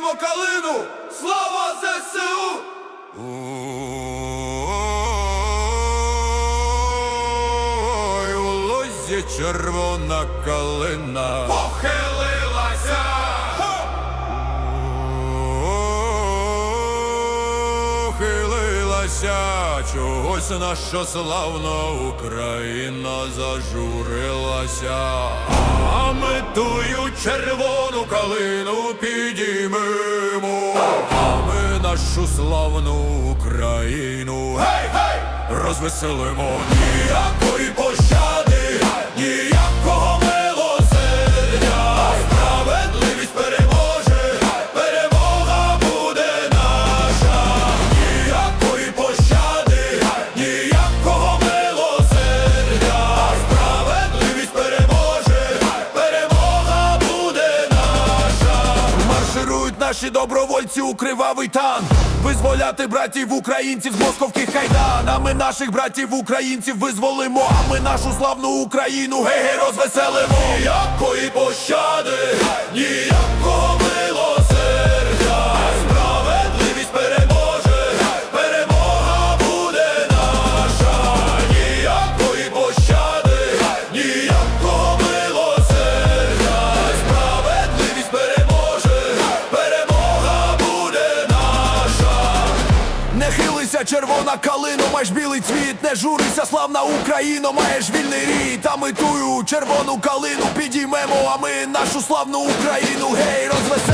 підіймемо калину! Слава ЗСУ! Ой, у лозі червона калина. Похилилася! Хилилася, чогось наша славна Україна зажурилася. А ми тую червону калину підіймемо, а ми нашу славну Україну Гей, гей! розвеселимо ніякої наші добровольці у кривавий тан Визволяти братів українців з московських кайдан. А ми наших братів українців визволимо. А ми нашу славну Україну гей-гей розвеселимо. Ніякої червона калино, маєш білий цвіт, не журися, славна Україно, маєш вільний рід, а ми тую червону калину підіймемо, а ми нашу славну Україну, гей, розвеселимо,